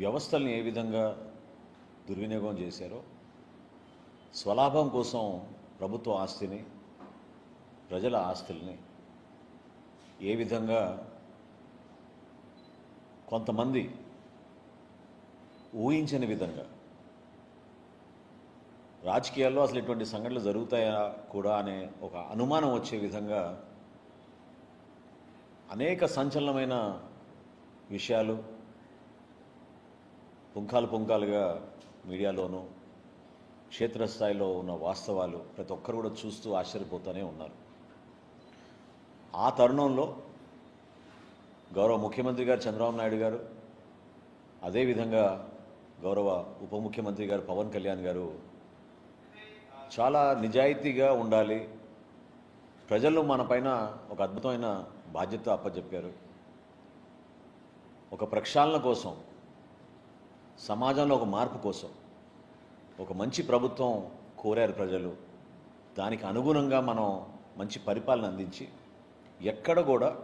వ్యవస్థల్ని ఏ విధంగా దుర్వినియోగం చేశారో స్వలాభం కోసం ప్రభుత్వ ఆస్తిని ప్రజల ఆస్తుల్ని ఏ విధంగా కొంతమంది ఊహించని విధంగా రాజకీయాల్లో అసలు ఇటువంటి సంఘటనలు జరుగుతాయా కూడా అనే ఒక అనుమానం వచ్చే విధంగా అనేక సంచలనమైన విషయాలు పుంఖాలు పుంఖాలుగా మీడియాలోనూ క్షేత్రస్థాయిలో ఉన్న వాస్తవాలు ప్రతి ఒక్కరు కూడా చూస్తూ ఆశ్చర్యపోతూనే ఉన్నారు. ఆ తరుణంలో గౌరవ ముఖ్యమంత్రి గారు చంద్రబాబు నాయుడు గారు అదేవిధంగా గౌరవ ఉప ముఖ్యమంత్రి గారు పవన్ కళ్యాణ్ గారు చాలా నిజాయితీగా ఉండాలి. ప్రజలు మన పైన ఒక అద్భుతమైన బాధ్యత అప్పచెప్పారు ఒక ప్రక్షాళన కోసం సమాజంలో ఒక మార్పు కోసం ఒక మంచి ప్రభుత్వం కోరారు ప్రజలు. దానికి అనుగుణంగా మనం మంచి పరిపాలన అందించి ఎక్కడ కూడా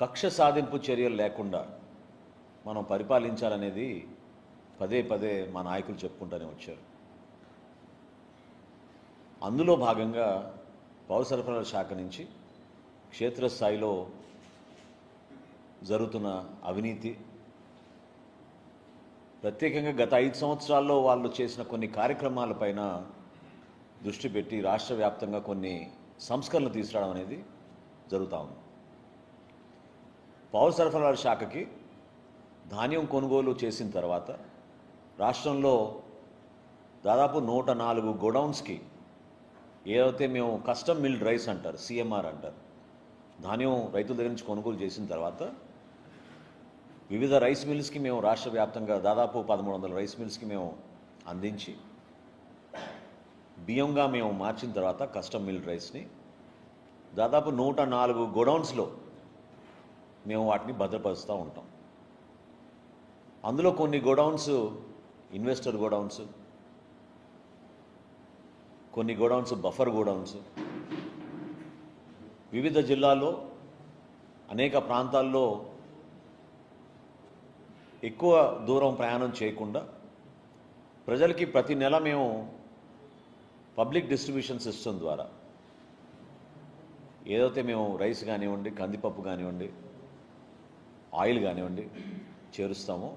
కక్ష సాధింపు చర్యలు లేకుండా మనం పరిపాలించాలనేది పదే పదే మా నాయకులు చెప్పుకుంటూనే వచ్చారు. అందులో భాగంగా పౌర సరఫరాల శాఖ నుంచి క్షేత్రస్థాయిలో జరుగుతున్న అవినీతి ప్రత్యేకంగా గత ఐదు సంవత్సరాల్లో వాళ్ళు చేసిన కొన్ని కార్యక్రమాలపైన దృష్టి పెట్టి రాష్ట్ర వ్యాప్తంగా కొన్ని సంస్కరణలు తీసుకురావడం అనేది జరుగుతూ ఉంది. పౌర సరఫరాల శాఖకి ధాన్యం కొనుగోలు చేసిన తర్వాత రాష్ట్రంలో దాదాపు నూట నాలుగు గోడౌన్స్కి ఏదైతే మేము కస్టమ్ మిల్డ్ రైస్ అంటారు సిఎంఆర్ అంటారు ధాన్యం రైతుల దగ్గర నుంచి కొనుగోలు చేసిన తర్వాత వివిధ రైస్ మిల్స్కి మేము రాష్ట్ర వ్యాప్తంగా దాదాపు పదమూడు వందల రైస్ మిల్స్కి మేము అందించి బియ్యంగా మేము మార్చిన తర్వాత కస్టమ్ మిల్డ్ రైస్ని దాదాపు నూట నాలుగు గోడౌన్స్లో మేము వాటిని భద్రపరుస్తూ ఉంటాం. అందులో కొన్ని గోడౌన్స్ ఇన్వెస్టర్ గోడౌన్స్ కొన్ని గోడౌన్స్ బఫర్ గోడౌన్స్ వివిధ జిల్లాల్లో అనేక ప్రాంతాల్లో ఎక్కువ దూరం ప్రయాణం చేయకుండా ప్రజలకి ప్రతి నెల మేము పబ్లిక్ డిస్ట్రిబ్యూషన్ సిస్టమ్ ద్వారా ఏదైతే మేము రైస్ కానివ్వండి కందిపప్పు కానివ్వండి ఆయిల్ కానివ్వండి చేరుస్తామో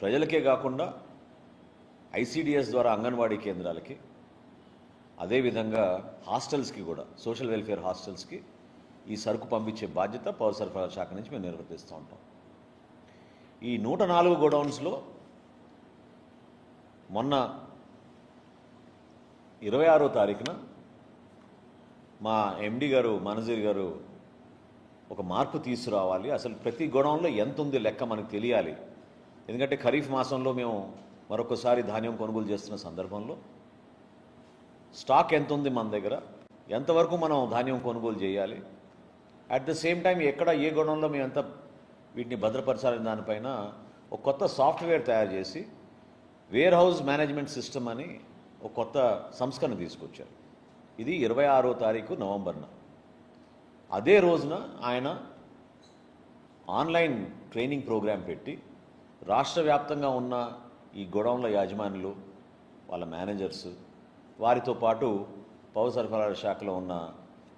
ప్రజలకే కాకుండా ఐసీడిఎస్ ద్వారా అంగన్వాడీ కేంద్రాలకి అదేవిధంగా హాస్టల్స్కి కూడా సోషల్ వెల్ఫేర్ హాస్టల్స్కి ఈ సరుకు పంపించే బాధ్యత పౌర సరఫరాల శాఖ నుంచి మేము నిర్వర్తిస్తూ ఉంటాం. ఈ నూట నాలుగు గోడౌన్స్లో మొన్న ఇరవై ఆరో తారీఖున మా ఎండి గారు మనజీర్ గారు ఒక మార్పు తీసుకురావాలి. అసలు ప్రతి గోడౌన్లో ఎంత ఉంది లెక్క మనకు తెలియాలి. ఎందుకంటే ఖరీఫ్ మాసంలో మేము మరొకసారి ధాన్యం కొనుగోలు చేస్తున్న సందర్భంలో స్టాక్ ఎంత ఉంది మన దగ్గర? ఎంతవరకు మనం ధాన్యం కొనుగోలు చేయాలి? అట్ ద సేమ్ టైం ఎక్కడ ఏ గుణంలో మేము ఎంత వీటిని భద్రపరచాలని దానిపైన ఒక కొత్త సాఫ్ట్వేర్ తయారు చేసి వేర్ హౌస్ మేనేజ్మెంట్ సిస్టమ్ అని ఒక కొత్త సంస్కరణ తీసుకొచ్చారు. ఇది ఇరవై ఆరో తారీఖు నవంబర్న అదే రోజున ఆయన ఆన్లైన్ ట్రైనింగ్ ప్రోగ్రాం పెట్టి రాష్ట్ర వ్యాప్తంగా ఉన్న ఈ గొడౌన్ల యాజమానులు వాళ్ళ మేనేజర్స్ వారితో పాటు పౌర సరఫరాల శాఖలో ఉన్న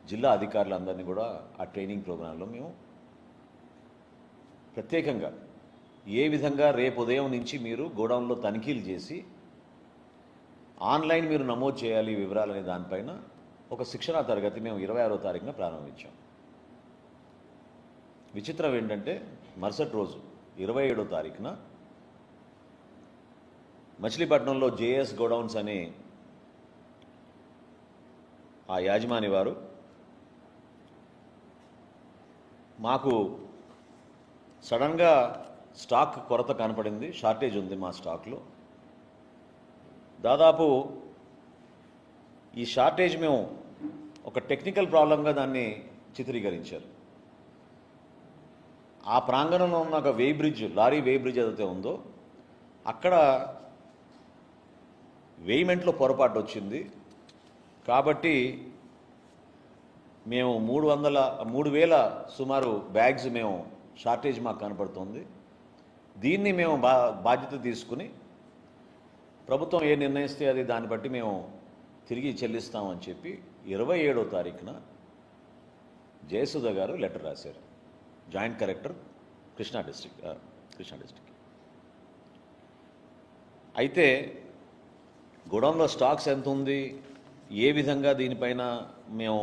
జిల్లా అధికారులందరినీ కూడా ఆ ట్రైనింగ్ ప్రోగ్రాంలో మేము ప్రత్యేకంగా ఏ విధంగా రేపు ఉదయం నుంచి మీరు గోడౌన్లో తనిఖీలు చేసి ఆన్లైన్ మీరు నమోదు చేయాలి వివరాలనే దానిపైన ఒక శిక్షణా తరగతి మేము ఇరవై ఆరో తారీఖున ప్రారంభించాం. విచిత్రం ఏంటంటే మరుసటి రోజు ఇరవై ఏడో తారీఖున మచిలీపట్నంలో జేఎస్ గోడౌన్స్ అనే ఆ యాజమాని వారు మాకు సడన్గా స్టాక్ కొరత కనపడింది. షార్టేజ్ ఉంది మా స్టాక్లో. దాదాపు ఈ షార్టేజ్ మేము ఒక టెక్నికల్ ప్రాబ్లంగా దాన్ని చిత్రీకరించారు. ఆ ప్రాంగణంలో ఉన్న ఒక way bridge lorry way bridge ఏదైతే ఉందో అక్కడ వేయిమెంట్లో పొరపాటు వచ్చింది. కాబట్టి మేము మూడు వందల మూడు వేల సుమారు బ్యాగ్స్ మేము షార్టేజ్ మాకు కనపడుతుంది. దీన్ని మేము బా బాధ్యత తీసుకుని ప్రభుత్వం ఏ నిర్ణయిస్తే అది దాన్ని బట్టి మేము తిరిగి చెల్లిస్తామని చెప్పి ఇరవై ఏడో తారీఖున జయసుధ గారు లెటర్ రాశారు. Joint collector Krishna district Krishna district అయితే గోడౌన్లో స్టాక్స్ ఎంత ఉంది? ఏ విధంగా దీనిపైన మేము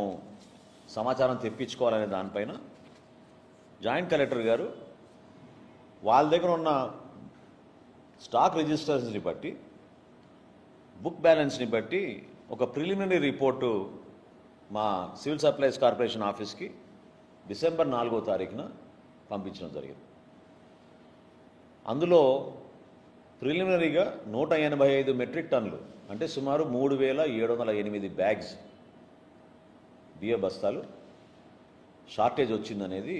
సమాచారం తెప్పించుకోవాలనే దానిపైన జాయింట్ కలెక్టర్ గారు వాళ్ళ దగ్గర ఉన్న స్టాక్ రిజిస్ట్రేషన్స్ని బట్టి బుక్ బ్యాలెన్స్ని బట్టి ఒక ప్రిలిమినరీ రిపోర్టు మా సివిల్ సప్లైస్ కార్పొరేషన్ ఆఫీస్కి డిసెంబర్ నాలుగో తారీఖున పంపించడం జరిగింది. అందులో ప్రిలిమినరీగా నూట ఎనభై ఐదు మెట్రిక్ టన్నులు అంటే సుమారు మూడు వేల ఏడు వందల ఎనిమిది బ్యాగ్స్ బియ్య బస్తాలు షార్టేజ్ వచ్చిందనేది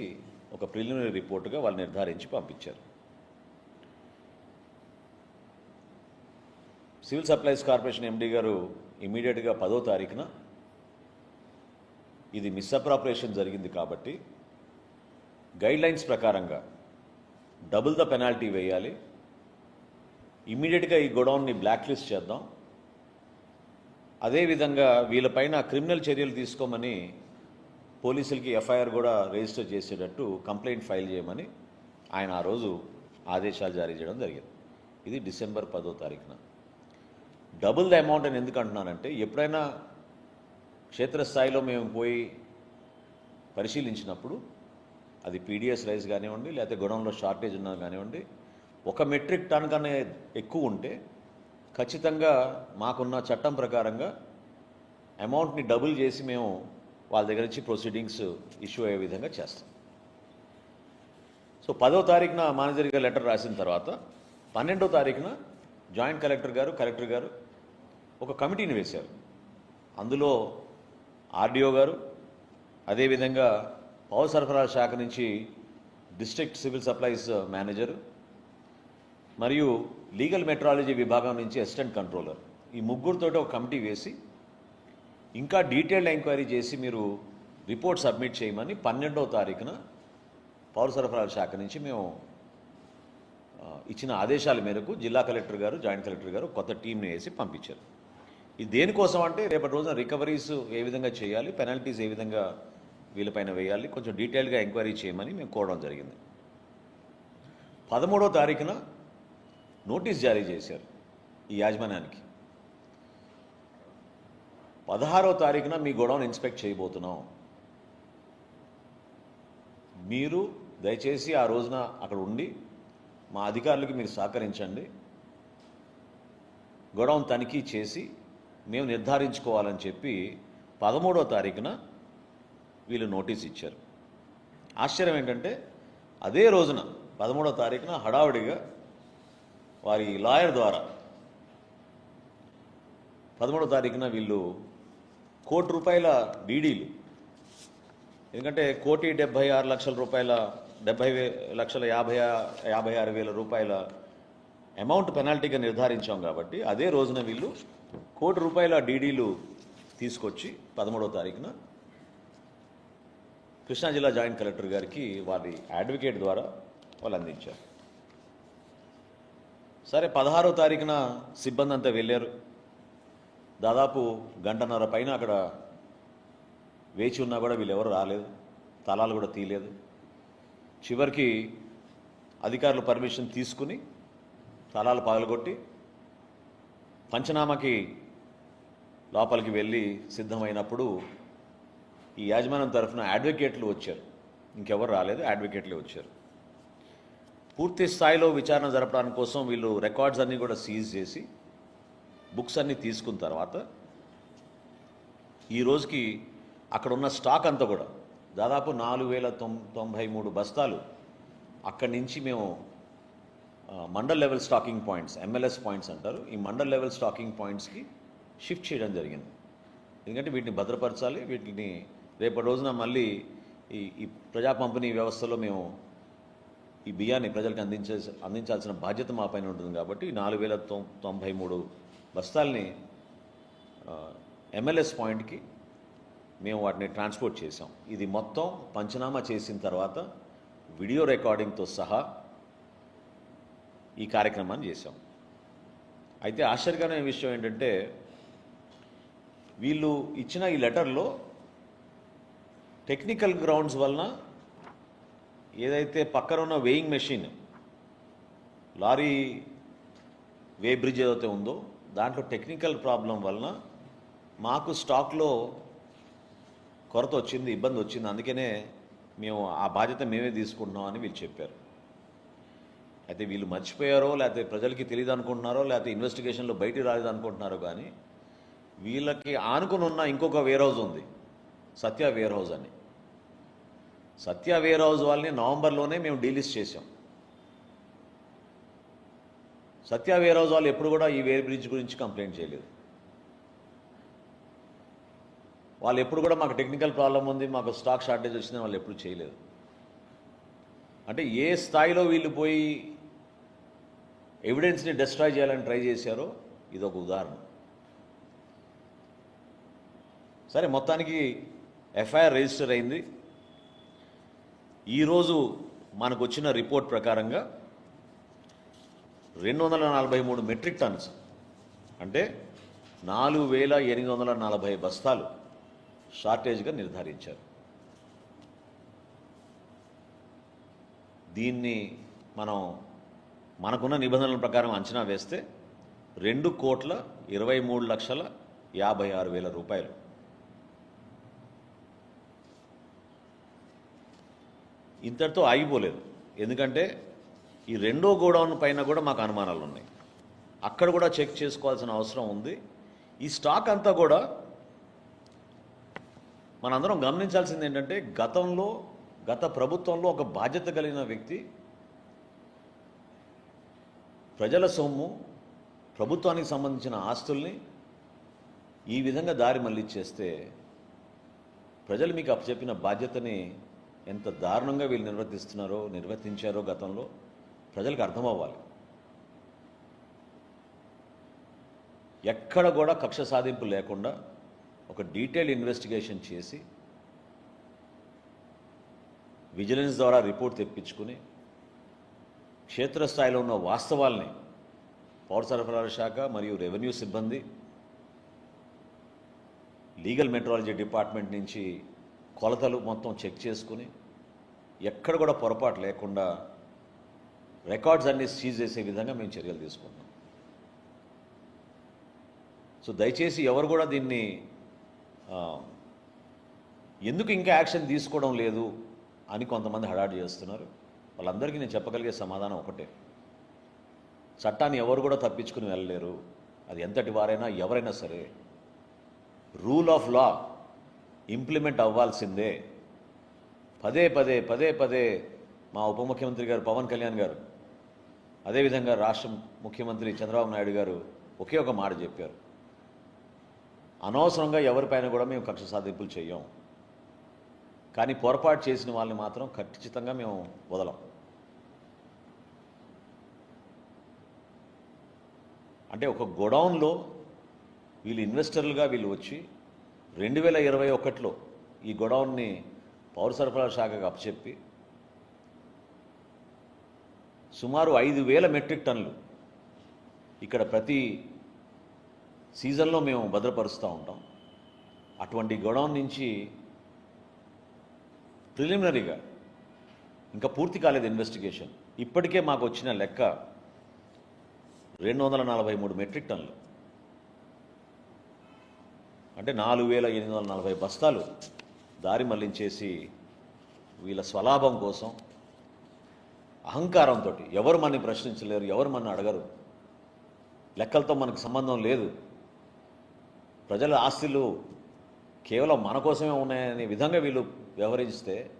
ఒక ప్రిలిమినరీ రిపోర్టుగా వాళ్ళు నిర్ధారించి పంపించారు. సివిల్ సప్లైస్ కార్పొరేషన్ ఎండీ గారు ఇమీడియట్గా పదో తారీఖున ఇది మిస్అప్రాపరేషన్ జరిగింది కాబట్టి గైడ్ లైన్స్ ప్రకారంగా డబుల్ ద పెనాల్టీ వేయాలి. ఇమ్మీడియట్గా ఈ గొడౌన్ని బ్లాక్ లిస్ట్ చేద్దాం. అదేవిధంగా వీళ్ళపైన క్రిమినల్ చర్యలు తీసుకోమని పోలీసులకి ఎఫ్ఐఆర్ కూడా రిజిస్టర్ చేసేటట్టు కంప్లైంట్ ఫైల్ చేయమని ఆయన ఆ రోజు ఆదేశాలు జారీ చేయడం జరిగింది. ఇది డిసెంబర్ పదో తారీఖున. డబుల్ ద అమౌంట్ అని ఎందుకు అంటున్నానంటే ఎప్పుడైనా క్షేత్రస్థాయిలో మేము పోయి పరిశీలించినప్పుడు అది పీడిఎస్ రైస్ కానివ్వండి లేకపోతే గొడౌన్లో షార్టేజ్ ఉన్నా కానివ్వండి ఒక మెట్రిక్ టన్ కన్నా ఎక్కువ ఉంటే ఖచ్చితంగా మాకున్న చట్టం ప్రకారంగా అమౌంట్ని డబుల్ చేసి మేము వాళ్ళ దగ్గర నుంచి ప్రొసీడింగ్స్ ఇష్యూ అయ్యే విధంగా చేస్తాం. సో పదో తారీఖున మేనేజర్ గారు లెటర్ రాసిన తర్వాత పన్నెండో తారీఖున జాయింట్ కలెక్టర్ గారు కలెక్టర్ గారు ఒక కమిటీని వేశారు. అందులో ఆర్డీఓ గారు అదేవిధంగా పౌర సరఫరా శాఖ నుంచి డిస్ట్రిక్ట్ సివిల్ సప్లైస్ మేనేజరు మరియు లీగల్ మెట్రాలజీ విభాగం నుంచి అసిస్టెంట్ కంట్రోలర్. ఈ ముగ్గురితోటి ఒక కమిటీ వేసి ఇంకా డీటెయిల్డ్ ఎంక్వైరీ చేసి మీరు రిపోర్ట్ సబ్మిట్ చేయమని పన్నెండవ తారీఖున పౌర సరఫరాల శాఖ నుంచి మేము ఇచ్చిన ఆదేశాల మేరకు జిల్లా కలెక్టర్ గారు జాయింట్ కలెక్టర్ గారు కొత్త టీంని వేసి పంపించారు. ఇది దేనికోసం అంటే రేపటి రోజున రికవరీస్ ఏ విధంగా చేయాలి పెనాల్టీస్ ఏ విధంగా వీళ్ళపైన వేయాలి కొంచెం డీటెయిల్గా ఎంక్వైరీ చేయమని మేము కోరడం జరిగింది. పదమూడో తారీఖున నోటీస్ జారీ చేశారు ఈ యాజమాన్యానికి. పదహారో తారీఖున మీ గొడవను ఇన్స్పెక్ట్ చేయబోతున్నాం. మీరు దయచేసి ఆ రోజున అక్కడ ఉండి మా అధికారులకి మీరు సహకరించండి. గొడవను తనిఖీ చేసి మేము నిర్ధారించుకోవాలని చెప్పి పదమూడో తారీఖున వీళ్ళు నోటీస్ ఇచ్చారు. ఆశ్చర్యం ఏంటంటే అదే రోజున పదమూడో తారీఖున హడావుడిగా వారి లాయర్ ద్వారా. పదమూడో తారీఖున వీళ్ళు కోటి రూపాయల డీడీలు. ఎందుకంటే కోటి డెబ్బై ఆరు లక్షల రూపాయల డెబ్బై లక్షల యాభై యాభై ఆరు వేల రూపాయల అమౌంట్ పెనాల్టీగా నిర్ధారించాం కాబట్టి అదే రోజున వీళ్ళు కోటి రూపాయల డీడీలు తీసుకొచ్చి పదమూడవ తారీఖున కృష్ణా జిల్లా జాయింట్ కలెక్టర్ గారికి వారి అడ్వకేట్ ద్వారా వాళ్ళు అందించారు. సరే పదహారో తారీఖున సిబ్బంది అంతా వెళ్ళారు. దాదాపు గంటన్నర పైన అక్కడ వేచి ఉన్నా కూడా వీళ్ళెవరు రాలేదు. తలాలు కూడా తీయలేదు. చివరికి అధికారులు పర్మిషన్ తీసుకుని తలాలు పగలగొట్టి పంచనామాకి లోపలికి వెళ్ళి సిద్ధమైనప్పుడు ఈ యాజమాన్యం తరఫున అడ్వకేట్లు వచ్చారు. ఇంకెవరు రాలేదు అడ్వకేట్లే వచ్చారు. పూర్తి స్థాయిలో విచారణ జరపడానికి కోసం వీళ్ళు రికార్డ్స్ అన్నీ కూడా సీజ్ చేసి బుక్స్ అన్నీ తీసుకున్న తర్వాత ఈ రోజుకి అక్కడ ఉన్న స్టాక్ అంతా కూడా దాదాపు నాలుగు వేల తొం తొంభై మూడు బస్తాలు అక్కడి నుంచి మేము mandal level stacking points MLS points అంటారు ఈ మండల్ లెవెల్ స్టాకింగ్ పాయింట్స్కి షిఫ్ట్ చేయడం జరిగింది. ఎందుకంటే వీటిని భద్రపరచాలి వీటిని రేపటి రోజున మళ్ళీ ఈ ఈ ప్రజా పంపిణీ వ్యవస్థలో మేము ఈ బియ్యాన్ని ప్రజలకు అందించే అందించాల్సిన బాధ్యత మా పైన ఉంటుంది కాబట్టి నాలుగు వేల తొం తొంభై మూడు బస్తాల్ని ఎంఎల్ఎస్ పాయింట్కి మేము వాటిని ట్రాన్స్పోర్ట్ చేసాం ఇది మొత్తం పంచనామా చేసిన తర్వాత వీడియో రికార్డింగ్తో సహా ఈ కార్యక్రమాన్ని చేశాం. అయితే ఆశ్చర్యకరమైన విషయం ఏంటంటే వీళ్ళు ఇచ్చిన ఈ లెటర్లో టెక్నికల్ గ్రౌండ్స్ వలన ఏదైతే పక్కన ఉన్న weighing machine lorry way bridge ఏదైతే ఉందో దాంట్లో టెక్నికల్ ప్రాబ్లం వలన మాకు స్టాక్లో కొరత వచ్చింది ఇబ్బంది వచ్చింది. అందుకనే మేము ఆ బాధ్యత మేమే తీసుకుంటున్నాం అని వీళ్ళు చెప్పారు. అయితే వీళ్ళు మర్చిపోయారో లేకపోతే ప్రజలకి తెలియదు అనుకుంటున్నారో లేకపోతే ఇన్వెస్టిగేషన్లో బయటికి రాలేదు అనుకుంటున్నారో కానీ వీళ్ళకి ఆనుకుని ఉన్న ఇంకొక వేర్ హౌస్ ఉంది సత్య వేర్ హౌస్ అని. సత్య వేర్ హౌస్ వాళ్ళని నవంబర్లోనే మేము డీలిస్ట్ చేసాం సత్య వేర్ హౌస్ వాళ్ళు ఎప్పుడు కూడా ఈ వేర్ బ్రిడ్జ్ గురించి కంప్లైంట్ చేయలేదు. వాళ్ళు ఎప్పుడు కూడా మాకు టెక్నికల్ ప్రాబ్లం ఉంది మాకు స్టాక్ షార్టేజ్ వచ్చింది వాళ్ళు ఎప్పుడు చేయలేదు. అంటే ఏ స్థాయిలో వీళ్ళు పోయి ఎవిడెన్స్ని డిస్ట్రాయ్ చేయాలని ట్రై చేశారో ఇది ఒక ఉదాహరణ. సరే మొత్తానికి ఎఫ్ఐఆర్ రిజిస్టర్ అయింది. ఈరోజు మనకు వచ్చిన రిపోర్ట్ ప్రకారంగా రెండు వందల నలభై మూడు మెట్రిక్ టన్స్ అంటే నాలుగు వేల ఎనిమిది వందల నలభై బస్తాలు షార్టేజ్గా నిర్ధారించారు. దీన్ని మనం మనకున్న నిబంధనల ప్రకారం అంచనా వేస్తే రెండు కోట్ల ఇరవై మూడు లక్షల యాభై ఆరు వేల రూపాయలు. ఇంతటితో ఆగిపోలేదు. ఎందుకంటే ఈ రెండో గోడౌన్ పైన కూడా మాకు అనుమానాలు ఉన్నాయి అక్కడ కూడా చెక్ చేసుకోవాల్సిన అవసరం ఉంది. ఈ స్టాక్ అంతా కూడా మనందరం గమనించాల్సింది ఏంటంటే గతంలో గత ప్రభుత్వంలో ఒక బాధ్యత కలిగిన వ్యక్తి ప్రజల సొమ్ము ప్రభుత్వానికి సంబంధించిన ఆస్తుల్ని ఈ విధంగా దారి మళ్ళీ చేస్తే ప్రజలు మీకు అప్పచెప్పిన బాధ్యతని ఎంత దారుణంగా వీళ్ళు నిర్వర్తిస్తున్నారో నిర్వర్తించారో గతంలో ప్రజలకు అర్థమవ్వాలి. ఎక్కడ కూడా కక్ష సాధింపు లేకుండా ఒక డీటెయిల్ ఇన్వెస్టిగేషన్ చేసి విజిలెన్స్ ద్వారా రిపోర్ట్ తెప్పించుకుని క్షేత్రస్థాయిలో ఉన్న వాస్తవాల్ని పౌర సరఫరాల శాఖ మరియు రెవెన్యూ సిబ్బంది లీగల్ మెట్రాలజీ డిపార్ట్మెంట్ నుంచి కొలతలు మొత్తం చెక్ చేసుకుని ఎక్కడ కూడా పొరపాటు లేకుండా రికార్డ్స్ అన్ని సీజ్ చేసే విధంగా మేము చర్యలు తీసుకున్నాం సో దయచేసి ఎవరు కూడా దీన్ని ఎందుకు ఇంకా యాక్షన్ తీసుకోవడం లేదు అని కొంతమంది హడాడు చేస్తున్నారు. వాళ్ళందరికీ నేను చెప్పగలిగే సమాధానం ఒకటే. చట్టాన్ని ఎవరు కూడా తప్పించుకుని వెళ్ళలేరు. అది ఎంతటి వారైనా ఎవరైనా సరే రూల్ ఆఫ్ లా ఇంప్లిమెంట్ అవ్వాల్సిందే. పదే పదే పదే పదే మా ఉప ముఖ్యమంత్రి గారు పవన్ కళ్యాణ్ గారు అదేవిధంగా రాష్ట్ర ముఖ్యమంత్రి చంద్రబాబు నాయుడు గారు ఒకే ఒక మాట చెప్పారు. అనవసరంగా ఎవరిపైన కూడా మేము కక్ష సాధింపులు చేయం కానీ పొరపాటు చేసిన వాళ్ళని మాత్రం ఖచ్చితంగా మేము వదలం. అంటే ఒక గొడౌన్లో వీళ్ళు ఇన్వెస్టర్లుగా వీళ్ళు వచ్చి రెండు వేల ఇరవై ఒకటిలో ఈ గొడౌన్ని పౌర సరఫరా శాఖకు అప్పచెప్పి సుమారు ఐదు వేల మెట్రిక్ టన్నులు ఇక్కడ ప్రతి సీజన్లో మేము భద్రపరుస్తూ ఉంటాం. అటువంటి గొడౌన్ నుంచి ప్రిలిమినరీగా ఇంకా పూర్తి కాలేదు ఇన్వెస్టిగేషన్. ఇప్పటికే మాకు వచ్చిన లెక్క రెండు వందల నలభై మూడు మెట్రిక్ టన్నులు. అంటే నాలుగు వేల ఎనిమిది వందల నలభై బస్తాలు దారి మళ్ళించేసి వీళ్ళ స్వలాభం కోసం అహంకారంతో ఎవరు మనని ప్రశ్నించలేరు ఎవరు మన అడగరు. లెక్కలతో మనకు సంబంధం లేదు. ప్రజల ఆస్తులు కేవలం మన కోసమే ఉన్నాయనే విధంగా వీళ్ళు వ్యవహరిస్తే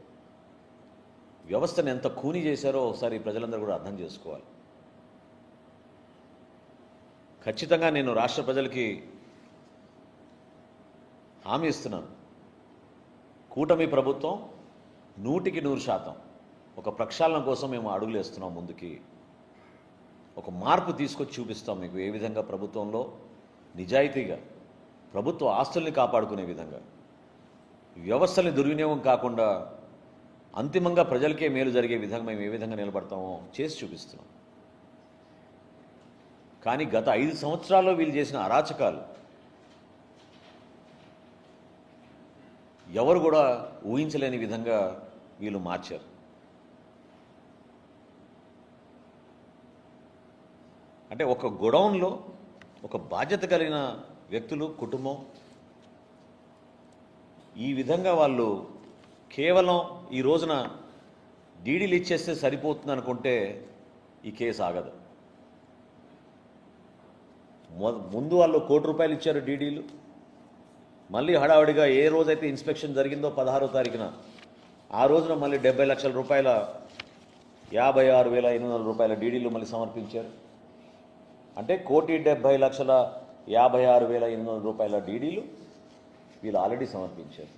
వ్యవస్థను ఎంత కూని చేశారో ఒకసారి ప్రజలందరూ కూడా అర్థం చేసుకోవాలి. ఖచ్చితంగా నేను రాష్ట్ర ప్రజలకి హామీ ఇస్తున్నాను. కూటమి ప్రభుత్వం నూటికి నూరు శాతం ఒక ప్రక్షాళన కోసం మేము అడుగులు వేస్తున్నాం ముందుకి. ఒక మార్పు తీసుకొచ్చి చూపిస్తాం మీకు ఏ విధంగా ప్రభుత్వంలో నిజాయితీగా ప్రభుత్వ ఆస్తుల్ని కాపాడుకునే విధంగా. వ్యవస్థల్ని దుర్వినియోగం కాకుండా అంతిమంగా ప్రజలకే మేలు జరిగే విధంగా మేము ఏ విధంగా నిలబడతామో చేసి చూపిస్తున్నాం. కానీ గత ఐదు సంవత్సరాల్లో వీళ్ళు చేసిన అరాచకాలు ఎవరు కూడా ఊహించలేని విధంగా వీళ్ళు మార్చారు. అంటే ఒక గొడౌన్లో ఒక బాధ్యత కలిగిన వ్యక్తులు కుటుంబం ఈ విధంగా వాళ్ళు కేవలం ఈ రోజున డీడీలు ఇచ్చేస్తే సరిపోతుంది అనుకుంటే ఈ కేసు ఆగదు. ముందు వాళ్ళు కోటి రూపాయలు ఇచ్చారు డీడీలు. మళ్ళీ హడావుడిగా ఏ రోజైతే ఇన్స్పెక్షన్ జరిగిందో పదహారో తారీఖున ఆ రోజున మళ్ళీ డెబ్బై లక్షల రూపాయల యాభై ఆరు వేల ఎనిమిది వందల రూపాయల డీడీలు మళ్ళీ సమర్పించారు. అంటే కోటి డెబ్బై లక్షల యాభై ఆరు వేల ఎనిమిది వందల రూపాయల డీడీలు వీళ్ళు ఆల్రెడీ సమర్పించారు.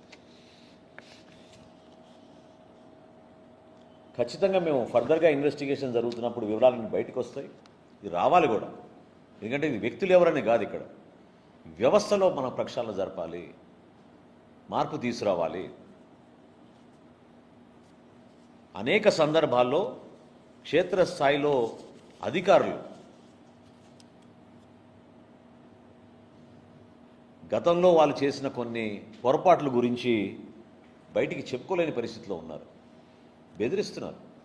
ఖచ్చితంగా మేము ఫర్దర్గా ఇన్వెస్టిగేషన్ జరుగుతున్నప్పుడు వివరాలన్నీ బయటకు వస్తాయి. ఇది రావాలి కూడా. ఎందుకంటే ఇది వ్యక్తులు ఎవరని కాదు ఇక్కడ. వ్యవస్థలో మనం ప్రక్షాళన జరపాలి మార్పు తీసుకురావాలి. అనేక సందర్భాల్లో క్షేత్రస్థాయిలో అధికారులు గతంలో వాళ్ళు చేసిన కొన్ని పొరపాట్ల గురించి బయటికి చెప్పుకోలేని పరిస్థితిలో ఉన్నారు. బెదిరిస్తున్నారు.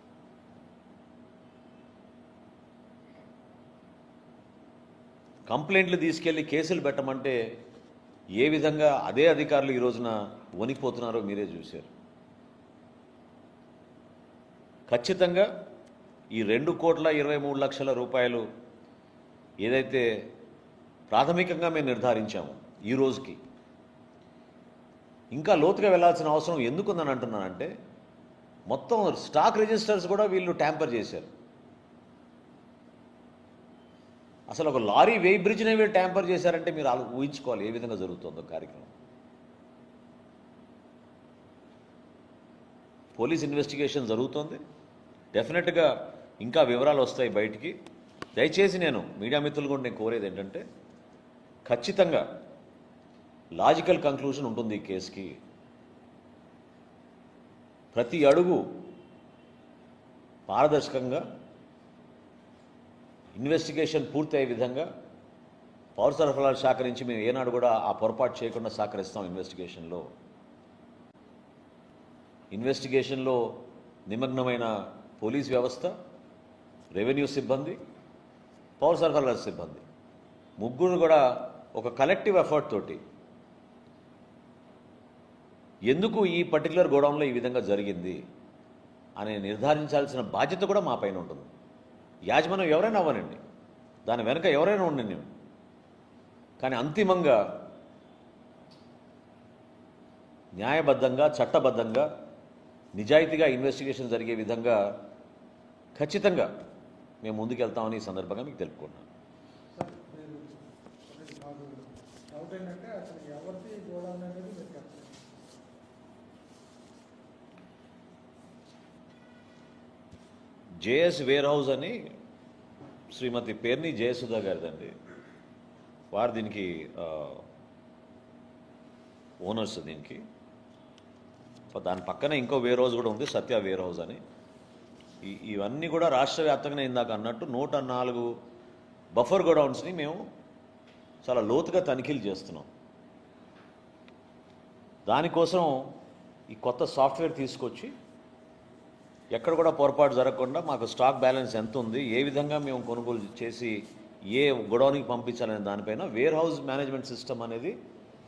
కంప్లైంట్లు తీసుకెళ్ళి కేసులు పెట్టమంటే ఏ విధంగా అదే అధికారులు ఈ రోజున వణిపోతున్నారో మీరే చూశారు. ఖచ్చితంగా ఈ రెండు కోట్ల ఇరవై మూడు లక్షల రూపాయలు ఏదైతే ప్రాథమికంగా మేము నిర్ధారించాము ఈ రోజుకి ఇంకా లోతుగా వెళ్ళాల్సిన అవసరం ఎందుకుందని అంటున్నానంటే మొత్తం స్టాక్ రిజిస్టర్స్ కూడా వీళ్ళు ట్యాంపర్ చేశారు. అసలు ఒక లారీ వెయి బ్రిడ్జ్నే మీరు ట్యాంపర్ చేశారంటే మీరు ఆలో- ఊహించుకోవాలి ఏ విధంగా జరుగుతుందో కార్యక్రమం. పోలీస్ ఇన్వెస్టిగేషన్ జరుగుతోంది. డెఫినెట్గా ఇంకా వివరాలు వస్తాయి బయటికి. దయచేసి నేను మీడియా మిత్రులు కూడా నేను కోరేది ఏంటంటే ఖచ్చితంగా లాజికల్ కంక్లూషన్ ఉంటుంది ఈ కేసుకి. ప్రతి అడుగు పారదర్శకంగా ఇన్వెస్టిగేషన్ పూర్తయ్యే విధంగా పౌర సరఫరాల శాఖ నుంచి మేము ఏనాడు కూడా ఆ పొరపాటు చేయకుండా సహకరిస్తాం ఇన్వెస్టిగేషన్లో. ఇన్వెస్టిగేషన్లో నిమగ్నమైన పోలీస్ వ్యవస్థ రెవెన్యూ సిబ్బంది పౌర సరఫరాల సిబ్బంది. ముగ్గురు కూడా ఒక కలెక్టివ్ ఎఫర్ట్ తోటి ఎందుకు ఈ పర్టికులర్ గోడౌన్లో ఈ విధంగా జరిగింది అని నిర్ధారించాల్సిన బాధ్యత కూడా మా పైన ఉంటుంది. యాజమాన్యం ఎవరైనా అవ్వనండి. దాని వెనుక ఎవరైనా ఉండండి. కానీ అంతిమంగా న్యాయబద్ధంగా చట్టబద్ధంగా నిజాయితీగా ఇన్వెస్టిగేషన్ జరిగే విధంగా ఖచ్చితంగా మేము ముందుకెళ్తామని ఈ సందర్భంగా మీకు తెలుపుకున్నాను సార్ మీరు ఒకటి మాకు డౌట్ ఏంటంటే అసలు ఎవరిది గోడౌన్ అనేది మీరు చెప్పండి జేఎస్ వేర్ హౌస్ అని శ్రీమతి పేర్ని జయసుధా గారిదండి. వారు దీనికి ఓనర్స్ దీనికి. దాని పక్కనే ఇంకో వేర్ హౌస్ కూడా ఉంది సత్య వేర్ హౌస్ అని ఇవన్నీ కూడా రాష్ట్ర వ్యాప్తంగా ఇందాక అన్నట్టు నూట నాలుగు బఫర్ గోడౌన్స్ని మేము చాలా లోతుగా తనిఖీలు చేస్తున్నాం. దానికోసం ఈ కొత్త సాఫ్ట్వేర్ తీసుకొచ్చి ఎక్కడ కూడా పొరపాటు జరగకుండా మాకు స్టాక్ బ్యాలెన్స్ ఎంత ఉంది ఏ విధంగా మేము కొనుగోలు చేసి ఏ గొడవనికి పంపించాలనే దానిపైన వేర్ హౌస్ మేనేజ్మెంట్ సిస్టమ్ అనేది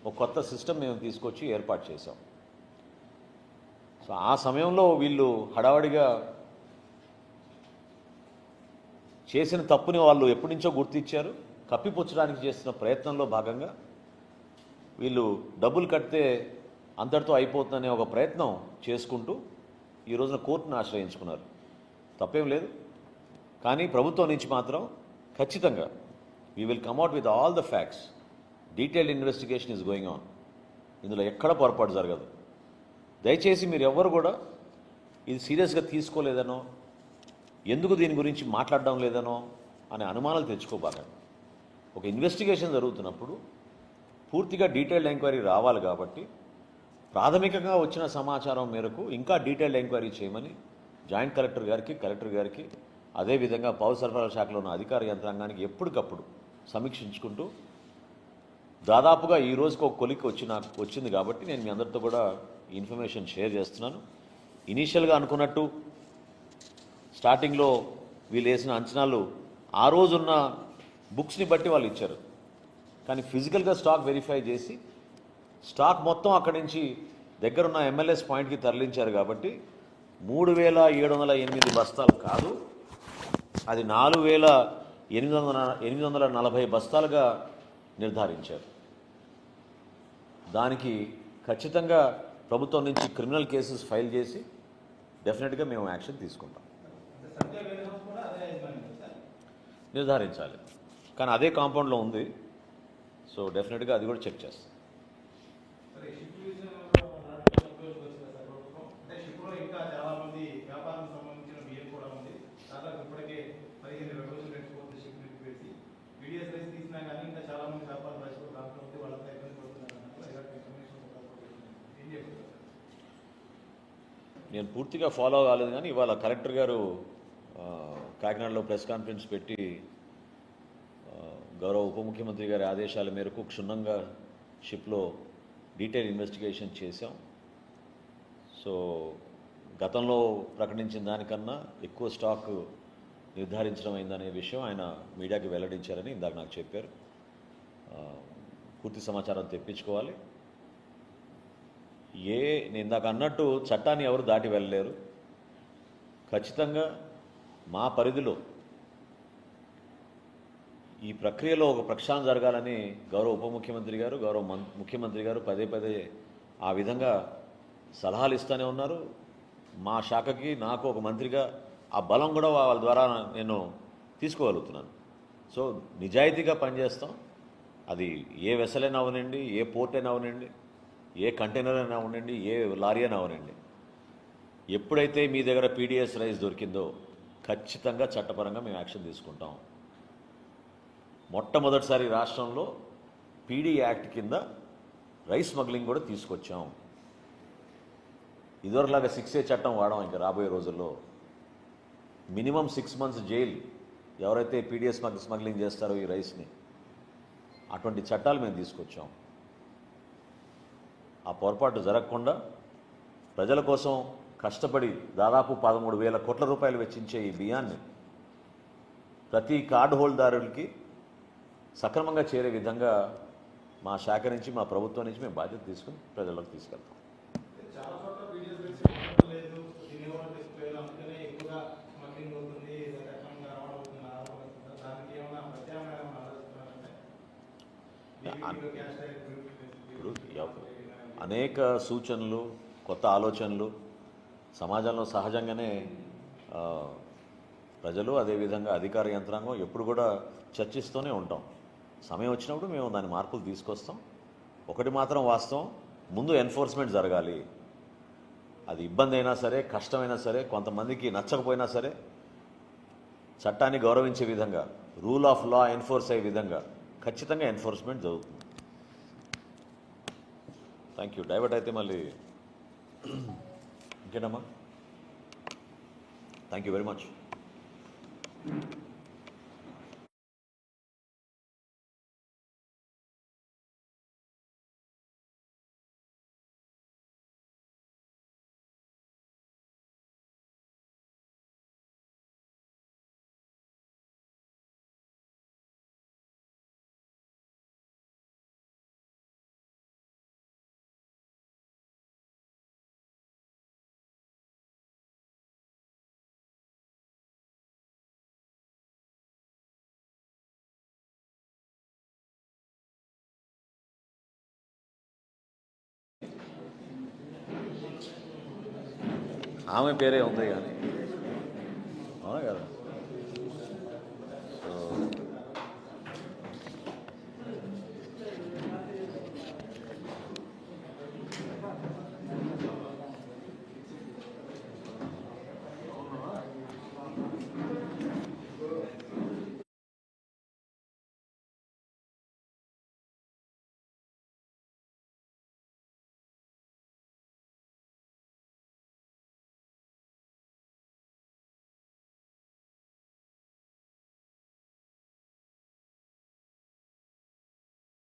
ఒక కొత్త సిస్టమ్ మేము తీసుకొచ్చి ఏర్పాటు చేసాం సో ఆ సమయంలో వీళ్ళు హడావడిగా చేసిన తప్పుని వాళ్ళు ఎప్పటి నుంచో గుర్తించారు కప్పిపుచ్చడానికి చేసిన ప్రయత్నంలో భాగంగా వీళ్ళు డబ్బులు కడితే అంతటితో అయిపోతుందనే ఒక ప్రయత్నం చేసుకుంటూ ఈ రోజున కోర్టును ఆశ్రయించుకున్నారు. తప్పేం లేదు. కానీ ప్రభుత్వం నుంచి మాత్రం ఖచ్చితంగా we will come out with all the facts detailed investigation is going on ఇందులో ఎక్కడ పొరపాటు జరగదు. దయచేసి మీరు ఎవ్వరు కూడా ఇది సీరియస్గా తీసుకోలేదనో ఎందుకు దీని గురించి మాట్లాడడం లేదనో అనే అనుమానాలు తెచ్చుకోబాకండి. ఒక ఇన్వెస్టిగేషన్ జరుగుతున్నప్పుడు పూర్తిగా డీటెయిల్డ్ ఎంక్వైరీ రావాలి కాబట్టి ప్రాథమికంగా వచ్చిన సమాచారం మేరకు ఇంకా డీటెయిల్డ్ ఎంక్వైరీ చేయమని జాయింట్ కలెక్టర్ గారికి కలెక్టర్ గారికి అదేవిధంగా పౌర సరఫరాల శాఖలో ఉన్న అధికార యంత్రాంగానికి ఎప్పటికప్పుడు సమీక్షించుకుంటూ దాదాపుగా ఈ రోజుకు ఒక కొలిక్ వచ్చి నాకు వచ్చింది కాబట్టి నేను మీ అందరితో కూడా ఇన్ఫర్మేషన్ షేర్ చేస్తున్నాను. ఇనీషియల్గా అనుకున్నట్టు స్టార్టింగ్లో వీళ్ళు వేసిన అంచనాలు ఆ రోజున్న బుక్స్ని బట్టి వాళ్ళు ఇచ్చారు. కానీ ఫిజికల్గా స్టాక్ వెరిఫై చేసి స్టాక్ మొత్తం అక్కడి నుంచి దగ్గరున్న ఎమ్మెల్యేస్ పాయింట్కి తరలించారు కాబట్టి మూడు వేల ఏడు వందల ఎనిమిది బస్తాలు కాదు అది నాలుగు వేల ఎనిమిది వందల ఎనిమిది వందల నలభై బస్తాలుగా నిర్ధారించారు. దానికి ఖచ్చితంగా ప్రభుత్వం నుంచి క్రిమినల్ కేసెస్ ఫైల్ చేసి డెఫినెట్గా మేము యాక్షన్ తీసుకుంటాం. నిర్ధారించాలి. కానీ అదే కాంపౌండ్లో ఉంది. సో డెఫినెట్గా అది కూడా చెక్ చేస్తాం సరే షిప్ విషయంలో అప్రోచ్ వచ్చింది సార్ ప్రభుత్వం అంటే షిప్లో ఇంకా చాలా మంది వ్యాపారం సంబంధించిన బియ్యం కూడా ఉంది దాదాపు ఇప్పటికే పదిహేను ఇరవై రోజులు గడిచిపోతుంది షిప్ పెట్టి వీడియోస్ రైస్ తీసినా కానీ ఇంకా చాలా మంది వ్యాపారం రాసి దాంట్లో ఉంది వాళ్ళంతా ఇబ్బంది పడుతున్నారు అన్నట్లు ఇలాంటి ఇన్ఫర్మేషన్ ఏం చెప్తారు నేను పూర్తిగా ఫాలో కాలేదు కానీ ఇవాళ కలెక్టర్ గారు కాకినాడలో ప్రెస్ కాన్ఫరెన్స్ పెట్టి గౌరవ ఉప ముఖ్యమంత్రి గారి ఆదేశాల మేరకు క్షుణ్ణంగా షిప్లో డీటెయిల్ ఇన్వెస్టిగేషన్ చేశాం. సో గతంలో ప్రకటించిన దానికన్నా ఎక్కువ స్టాక్ నిర్ధారించడం అయిందనే విషయం ఆయన మీడియాకి వెల్లడించారని ఇందాక నాకు చెప్పారు. పూర్తి సమాచారం తెప్పించుకోవాలి. ఏ నేను ఇందాక అన్నట్టు చట్టాన్ని ఎవరు దాటి వెళ్ళలేరు. ఖచ్చితంగా మా పరిధిలో ఈ ప్రక్రియలో ఒక ప్రక్షాళన జరగాలని గౌరవ ఉప ముఖ్యమంత్రి గారు గౌరవ ముఖ్యమంత్రి గారు పదే పదే ఆ విధంగా సలహాలు ఇస్తూనే ఉన్నారు. మా శాఖకి నాకు ఒక మంత్రిగా ఆ బలం కూడా వాళ్ళ ద్వారా నేను తీసుకోగలుగుతున్నాను. సో నిజాయితీగా పనిచేస్తాం. అది ఏ వెసలైనా అవనండి ఏ పోర్ట్ అయినా అవనండి. ఏ కంటైనర్ అయినా ఉండండి ఏ లారీ అయినా అవునండి ఎప్పుడైతే మీ దగ్గర పీడిఎస్ రైస్ దొరికిందో ఖచ్చితంగా చట్టపరంగా మేము యాక్షన్ తీసుకుంటాం. మొట్టమొదటిసారి రాష్ట్రంలో పీడీ యాక్ట్ కింద రైస్ స్మగ్లింగ్ కూడా తీసుకొచ్చాం. ఇదివరలాగా సిక్స్ ఏ చట్టం వాడాం ఇంకా రాబోయే రోజుల్లో. మినిమం సిక్స్ మంత్స్ జైలు ఎవరైతే పీడిఎస్ స్మగ్లింగ్ చేస్తారో ఈ రైస్ని అటువంటి చట్టాలు మేము తీసుకొచ్చాం. ఆ పొరపాటు జరగకుండా ప్రజల కోసం కష్టపడి దాదాపు పదమూడు వేల కోట్ల రూపాయలు వెచ్చించే ఈ బియ్యాన్ని ప్రతి కార్డు హోల్దారులకి సక్రమంగా చేరే విధంగా మా శాఖ నుంచి మా ప్రభుత్వం నుంచి మేము బాధ్యత తీసుకుని ప్రజలకు తీసుకెళ్తాం. ఇప్పుడు అనేక సూచనలు కొత్త ఆలోచనలు సమాజంలో సహజంగానే ప్రజలు అదేవిధంగా అధికార యంత్రాంగం ఎప్పుడు కూడా చర్చిస్తూనే ఉంటాం. సమయం వచ్చినప్పుడు మేము దాని మార్పులు తీసుకొస్తాం. ఒకటి మాత్రం వాస్తవం ముందు ఎన్ఫోర్స్మెంట్ జరగాలి. అది ఇబ్బంది అయినా సరే కష్టమైనా సరే కొంతమందికి నచ్చకపోయినా సరే చట్టాన్ని గౌరవించే విధంగా రూల్ ఆఫ్ లా ఎన్ఫోర్స్ అయ్యే విధంగా ఖచ్చితంగా ఎన్ఫోర్స్మెంట్ జరుగుతుంది. థ్యాంక్ యూ డైవర్ట్ అయితే మళ్ళీ ఇంకేనమ్మా? థ్యాంక్ యూ వెరీ మచ్ ఆమె పేరే ఉంది కానీ అవునా కదా?